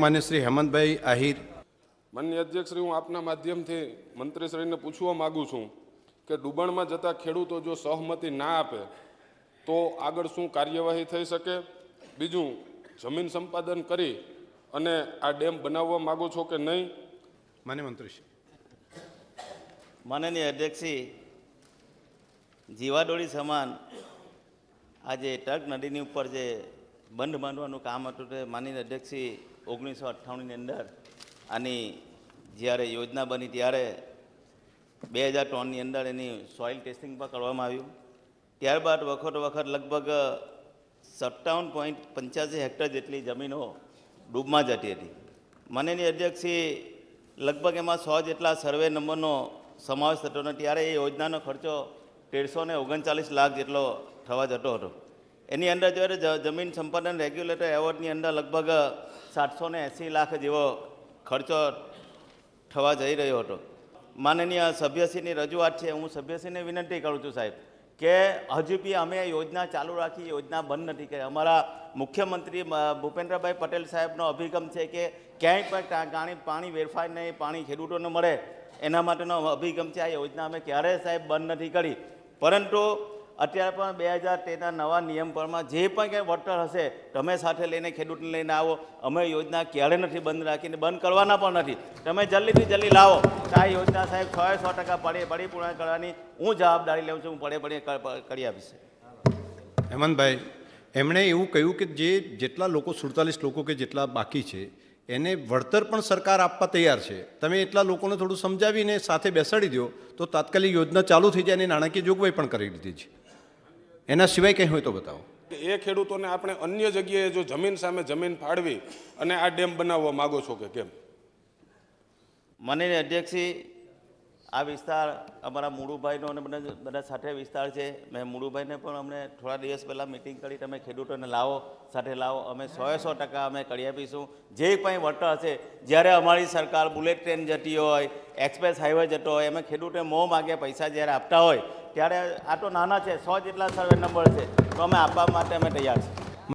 માન્ય શ્રી હેમંતભાઈ આહિર. માન્ય અધ્યક્ષશ્રી હું આપના માધ્યમથી મંત્રીશ્રીને પૂછવા માગું છું કે ડુબાણમાં જતા ખેડૂતો જો સહમતિ ના આપે તો આગળ શું કાર્યવાહી થઈ શકે? બીજું જમીન સંપાદન કરી અને આ ડેમ બનાવવા માગો છો કે નહીં? માન્ય મંત્રીશ્રી. માનનીય અધ્યક્ષશ્રી જીવાડોળી સમાન આજે ટર્ક નદીની ઉપર જે બંધ બાંધવાનું કામ હતું તે માનનીય અધ્યક્ષી ઓગણીસો અઠ્ઠાણુંની અંદર આની જ્યારે યોજના બની ત્યારે બે હજાર ત્રણની અંદર એની સોઇલ ટેસ્ટિંગ પણ કરવામાં આવ્યું. ત્યારબાદ વખત વખત લગભગ સત્તાવન પોઈન્ટ પંચ્યાસી હેક્ટર જેટલી જમીનો ડૂબમાં જતી હતી. માનનીય અધ્યક્ષી લગભગ એમાં સો જેટલા સર્વે નંબરનો સમાવેશ થતો હતો. ત્યારે એ યોજનાનો ખર્ચો તેરસો ઓગણચાલીસ લાખ જેટલો થવા જતો હતો. એની અંદર જ્યારે જમીન સંપાદન રેગ્યુલેટર એવોર્ડની અંદર લગભગ સાતસો ને એંસી લાખ જેવો ખર્ચો થવા જઈ રહ્યો હતો. માનનીય સભ્યશ્રીની રજૂઆત છે, હું સભ્યશ્રીને વિનંતી કરું છું સાહેબ કે હજુ બી અમે યોજના ચાલુ રાખી, યોજના બંધ નથી કરી. અમારા મુખ્યમંત્રી ભૂપેન્દ્રભાઈ પટેલ સાહેબનો અભિગમ છે કે ક્યાંય પણ પાણી વેરફાય નહીં, પાણી ખેડૂતોને મળે, એના માટેનો અભિગમ છે. આ યોજના અમે ક્યારેય સાહેબ બંધ નથી કરી. પરંતુ અત્યારે પણ બે હજાર તેરના નવા નિયમ પરમાં જે પણ કંઈ વળતર હશે, તમે સાથે લઈને ખેડૂતને લઈને આવો. અમે યોજના ક્યારે નથી બંધ રાખીને, બંધ કરવાના પણ નથી. તમે જલ્દીથી જલ્દી લાવો. આ યોજના સાહેબ છ સો ટકા પડી પૂર્ણ કરવાની હું જવાબદારી લઉં છું, હું પડે પડે કરી આપીશ હેમંતભાઈ, એમણે એવું કહ્યું કે જે જેટલા લોકો, સુડતાલીસ લોકો કે જેટલા બાકી છે, એને વળતર પણ સરકાર આપવા તૈયાર છે. તમે એટલા લોકોને થોડું સમજાવીને સાથે બેસાડી દો તો તાત્કાલિક યોજના ચાલુ થઈ જાય અને નાણાકીય જોગવાઈ પણ કરી દીધી છે. એના સિવાય કંઈ હોય તો બતાવો. કે એ ખેડૂતોને આપણે અન્ય જગ્યાએ જો જમીન સામે જમીન ફાળવી અને આ ડેમ બનાવવા માગો છો કે કેમ? માનનીય અધ્યક્ષશ્રી આ વિસ્તાર અમારા મુળુભાઈનો અને બધા બધા સાથે વિસ્તાર છે. મેં મુળુભાઈને પણ અમને થોડા દિવસ પહેલાં મિટિંગ કરી. તમે ખેડૂતોને લાવો, સાથે લાવો. અમે સોએ સો ટકા અમે કરી આપીશું. જે કંઈ વળતર હશે, જ્યારે અમારી સરકાર બુલેટ ટ્રેન જતી હોય, એક્સપ્રેસ હાઈવે જતો હોય, અમે ખેડૂતે મોં માગે પૈસા જ્યારે આપતા હોય, ત્યારે આ તો નાના છે. સો જેટલા સર્વે નંબર છે. તો અમે આપવા માટે અમે તૈયાર છીએ.